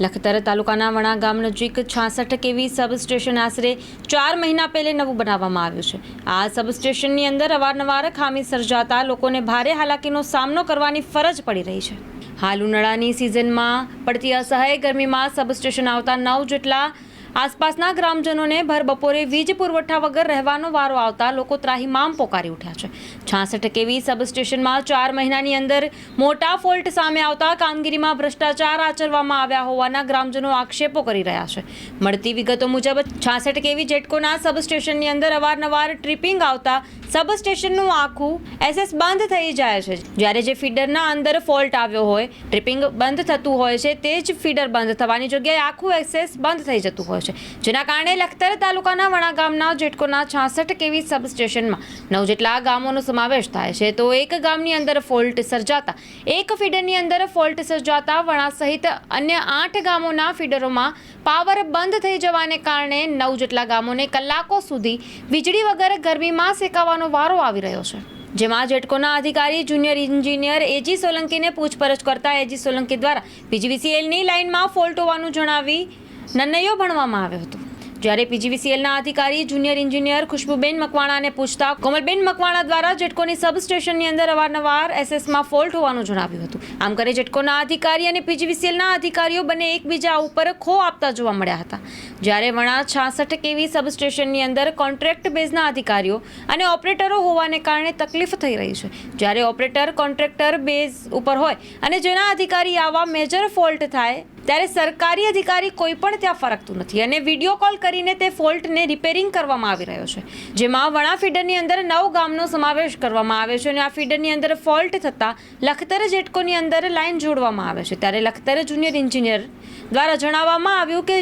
લખતર તાલુકાના વણા ગામ નજીક છાસઠ કેવી સબસ્ટેશન આશરે ચાર મહિના પહેલે નવું બનાવવામાં આવ્યું છે. આ સબસ્ટેશનની અંદર અવારનવાર ખામી સર્જાતા લોકોને ભારે હાલાકીનો સામનો કરવાની ફરજ પડી રહી છે. હાલ ઉનાળાની સિઝનમાં પડતી અસહાય ગરમીમાં સબસ્ટેશન આવતા નવ જેટલા આસપાસના ગ્રામજનોને ભર બપોરે વીજ પુરવઠા વગર રહેવાનો વારો આવતા લોકો ત્રાહીમામ પોકારી ઉઠ્યા છે. છાસઠ કેવી સબસ્ટેશનમાં ચાર મહિનાની અંદર મોટા ફોલ્ટ સામે આવતા કામગીરીમાં ભ્રષ્ટાચાર આચરવામાં આવ્યા હોવાના ગ્રામજનો આક્ષેપો કરી રહ્યા છે. મળતી વિગતો મુજબ, છાસઠ કેવી જેટકોના સબસ્ટેશનની અંદર અવારનવાર ટ્રીપિંગ આવતા સબસ્ટેશનનું આખું એસએસ બંધ થઈ જાય છે. જ્યારે જે ફીડરના અંદર ફોલ્ટ આવ્યો હોય, ટ્રિપિંગ બંધ થતું હોય છે, તે જ ફીડર બંધ થવાની જગ્યાએ આખું એક્સેસ બંધ થઈ જતું હોય છે. જેના કારણે લખતર તાલુકાના વણા ગામના જેટકોના છાસઠ કેવી સબસ્ટેશનમાં નવ જેટલા ગામોનો સમાવેશ થાય છે. તો એક ગામની અંદર ફોલ્ટ સર્જાતા, એક ફીડરની અંદર ફોલ્ટ સર્જાતા વણા સહિત અન્ય આઠ ગામોના ફીડરોમાં પાવર બંધ થઈ જવાને કારણે નવ જેટલા ગામોને કલાકો સુધી વીજળી વગર ગરમીમાં શેકાવાનો વારો આવી રહ્યો છે. જેમાં જેટકોના અધિકારી, જુનિયર એન્જિનિયર એજી સોલંકીને પૂછપરછ કરતા એજી સોલંકી દ્વારા પીજીવીસીએલની લાઇનમાં ફોલ્ટ હોવાનું જણાવી નન્નૈયો ભણવામાં આવ્યો હતો. જ્યારે પીજીવીસીએલના અધિકારી જુનિયર એન્જિનિયર ખુશ્બુબેન મકવાણાને પૂછતા કોમલબેન મકવાણા દ્વારા જેટકોની સબસ્ટેશનની અંદર અવારનવાર એસએસમાં ફોલ્ટ હોવાનું જણાવ્યું હતું. આમ કરે જેટકોના અધિકારી અને પીજીવીસીએલના અધિકારીઓ બંને એકબીજા ઉપર ખો આપતા જોવા મળ્યા હતા. જ્યારે વણા છાસઠ કેવી સબસ્ટેશનની અંદર કોન્ટ્રાક્ટ બેઝના અધિકારીઓ અને ઓપરેટરો હોવાને કારણે તકલીફ થઈ રહી છે. જ્યારે ઓપરેટર કોન્ટ્રાક્ટર બેઝ ઉપર હોય અને જેના અધિકારી આવા મેજર ફોલ્ટ થાય ત્યારે સરકારી અધિકારી કોઈ પણ ત્યાં ફરકતું નથી. અને વીડિયો કોલ કરીને તે ફોલ્ટને રિપેરિંગ કરવામાં આવી રહ્યો છે. જેમાં વણા ફીડરની અંદર નવ ગામનો સમાવેશ કરવામાં આવે છે અને આ ફીડરની અંદર ફોલ્ટ થતાં લખતર જેટકોની અંદર લાઇન જોડવામાં આવે છે. ત્યારે લખતર જુનિયર એન્જિનિયર દ્વારા જણાવવામાં આવ્યું કે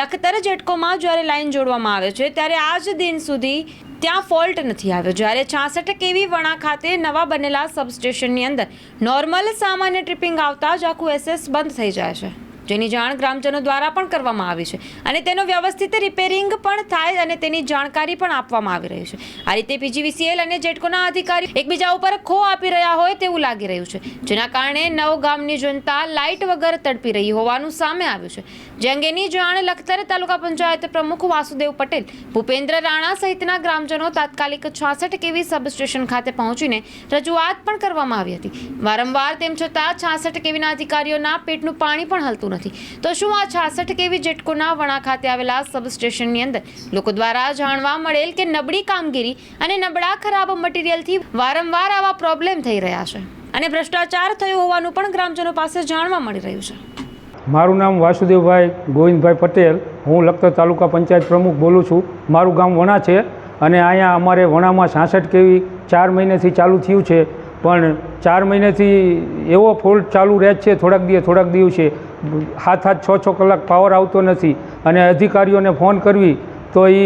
લખતર જેટકોમાં જ્યારે લાઇન જોડવામાં આવે છે, ત્યારે આજ દિન સુધી ત્યાં ફોલ્ટ નથી આવ્યો. જ્યારે છાસઠ કેવી વણા ખાતે નવા બનેલા સબસ્ટેશનની અંદર નોર્મલ સામાન્ય ટ્રિપિંગ આવતા જ આખું એસએસ બંધ થઈ જાય છે. જેની જાણ ગ્રામજનો દ્વારા પણ કરવામાં આવી છે અને તેનો વ્યવસ્થિત રિપેરિંગ પણ થાય અને તેની જાણકારી પણ આપવામાં આવી રહી છે. આ રીતે પીજીવીસીએલ અને જેટકોના અધિકારી એકબીજા ઉપર ખો આપી રહ્યા હોય તેવું લાગી રહ્યું છે, જેના કારણે નવ ગામની જનતા લાઇટ વગર તડપી રહી હોવાનું સામે આવ્યું છે. જે અંગેની જાણ લખતર તાલુકા પંચાયત પ્રમુખ વાસુદેવ પટેલ, ભૂપેન્દ્ર રાણા સહિતના ગ્રામજનો તાત્કાલિક છાસઠ કેવી સબસ્ટેશન ખાતે પહોંચીને રજૂઆત પણ કરવામાં આવી હતી. વારંવાર તેમ છતાં છાસઠ કેવીના અધિકારીઓના પેટનું પાણી પણ હલતું નથી તો શું આ છાસઠ કેવી જેટકોના વણા ખાતે આવેલા સબસ્ટેશનની અંદર? લોકો દ્વારા જાણવા મળેલ કે નબળી કામગીરી અને નબળા ખરાબ મટીરિયલથી વારંવાર આવા પ્રોબ્લેમ થઈ રહ્યા છે. અને ભ્રષ્ટાચાર થયો હોવાનું પણ ગ્રામજનો પાસે જાણવા મળી રહ્યું છે. મારું નામ વાસુદેવભાઈ ગોવિંદભાઈ પટેલ. હું લખતર તાલુકા પંચાયત પ્રમુખ બોલું છું. મારું ગામ વણા છે અને અહીંયા અમારે વણામાં છાસઠ કેવી ચાર મહિનેથી ચાલુ થયું છે. પણ ચાર મહિનેથી એવો ફોલ્ટ ચાલુ રહે છે. થોડાક દિવસ, થોડાક દિવસે હાથ હાથ છ છ કલાક પાવર આવતો નથી અને અધિકારીઓને ફોન કરવી તો એ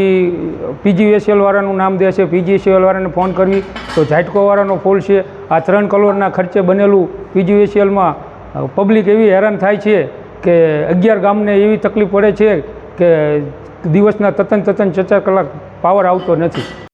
પીજીવીએસએલ વાળાનું નામ દે છે પીજીવીએસએલ વાળાને ફોન કરવી તો ઝાટકોવાળાનો ફોલ છે. આ ત્રણ કરોડના ખર્ચે બનેલું પીજીવીએસએલમાં પબ્લિક એવી હેરાન થાય છે કે અગિયાર ગામને એવી તકલીફ પડે છે કે દિવસના તતન તતન ચાર કલાક પાવર આવતો નથી.